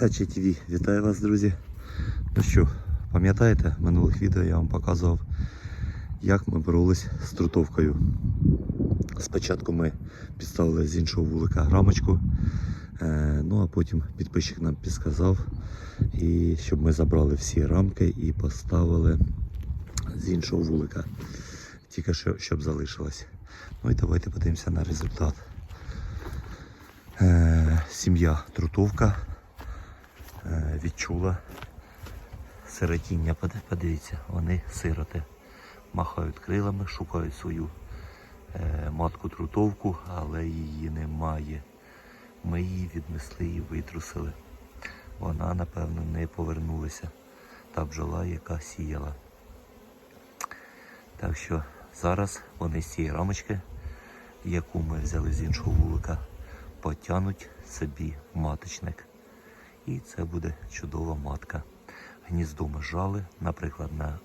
Тачі ТВ, вітаю вас, друзі. Ну що, пам'ятаєте, в минулих відео я вам показував, як ми боролись з трутовкою. Спочатку ми підставили з іншого вулика рамочку, е, ну а потім підписчик нам підсказав, і щоб ми забрали всі рамки і поставили з іншого вулика. Тільки що, щоб залишилось. Ну і давайте подивимося на результат. Е, сім'я Трутовка відчула сиротіння. Подивіться, вони сироти. Махають крилами, шукають свою е, матку Трутовку, але її немає. Ми її віднесли і витрусили. Вона, напевно, не повернулася. Та бджола, яка сіяла. Так що зараз вони з цієї рамочки, яку ми взяли з іншого вулика, потягнуть собі маточник. І це буде чудова матка. Гніздо ми жали, наприклад, на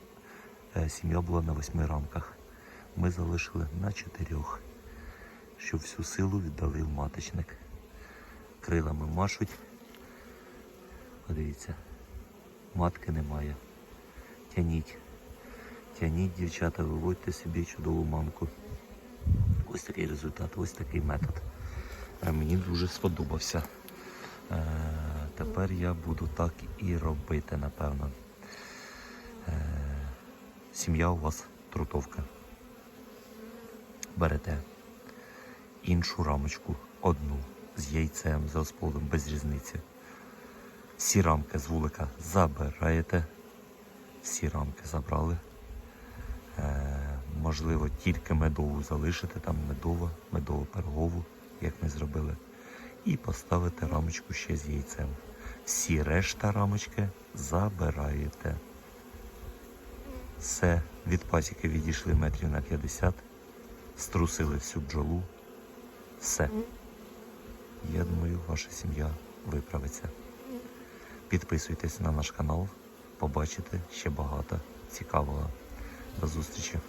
е, сім'я була на восьми рамках. Ми залишили на чотирьох, щоб всю силу віддали в маточник. Крилами машуть. Подивіться, матки немає. Тяніть. Тяніть, дівчата, виводьте собі чудову мамку. Ось такий результат, ось такий метод. Е, Мені дуже сподобався. Тепер я буду так і робити, напевно. Е, сім'я у вас трутовка. Берете іншу рамочку, одну з яйцем, з розплодом, без різниці. Всі рамки з вулика забираєте. Всі рамки забрали. Е, можливо, тільки медову залишити, там медова, медово-пергову, як ми зробили. І поставити рамочку ще з яйцем. Всі решта рамочки забираєте. Все, від пасіки відійшли метрів на 50, струсили всю бджолу. Все. Я думаю, ваша сім'я виправиться. Підписуйтесь на наш канал, побачите ще багато цікавого. До зустрічі!